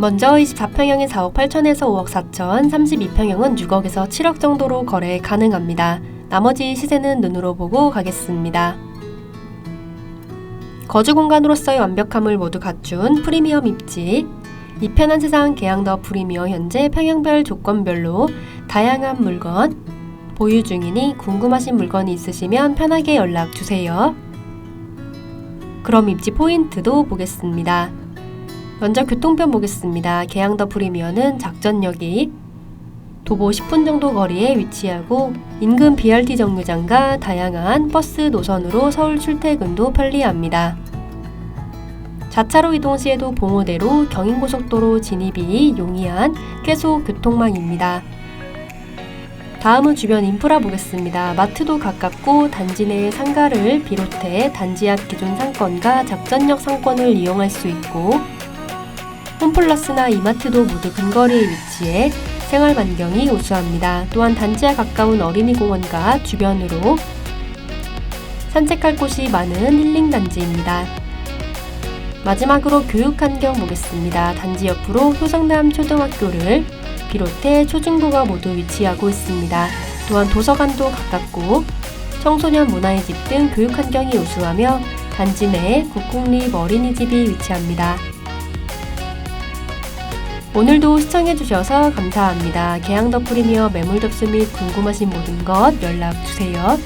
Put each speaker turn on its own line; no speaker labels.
먼저 24평형인 4억 8천에서 5억 4천, 32평형은 6억에서 7억 정도로 거래 가능합니다. 나머지 시세는 눈으로 보고 가겠습니다. 거주 공간으로서의 완벽함을 모두 갖춘 프리미엄 입지. 이 편한 세상 계양더 프리미어 현재 평형별 조건별로 다양한 물건 보유 중이니 궁금하신 물건이 있으시면 편하게 연락 주세요. 그럼 입지 포인트도 보겠습니다. 먼저 교통편 보겠습니다. 계양더 프리미어는 작전역이 도보 10분 정도 거리에 위치하고 인근 BRT 정류장과 다양한 버스 노선으로 서울 출퇴근도 편리합니다. 자차로 이동 시에도 봉오대로 경인고속도로 진입이 용이한 쾌소 교통망입니다. 다음은 주변 인프라 보겠습니다. 마트도 가깝고 단지 내 상가를 비롯해 단지 앞 기존 상권과 작전역 상권을 이용할 수 있고 홈플러스나 이마트도 모두 근거리에 위치해 생활 반경이 우수합니다. 또한 단지와 가까운 어린이 공원과 주변으로 산책할 곳이 많은 힐링 단지입니다. 마지막으로 교육 환경 보겠습니다. 단지 옆으로 효성남 초등학교를 비롯해 초중고가 모두 위치하고 있습니다. 또한 도서관도 가깝고 청소년 문화의 집 등 교육 환경이 우수하며 단지 내에 국공립 어린이집이 위치합니다. 오늘도 시청해주셔서 감사합니다. 개항더 프리미어 매물 접수 및 궁금하신 모든 것 연락주세요.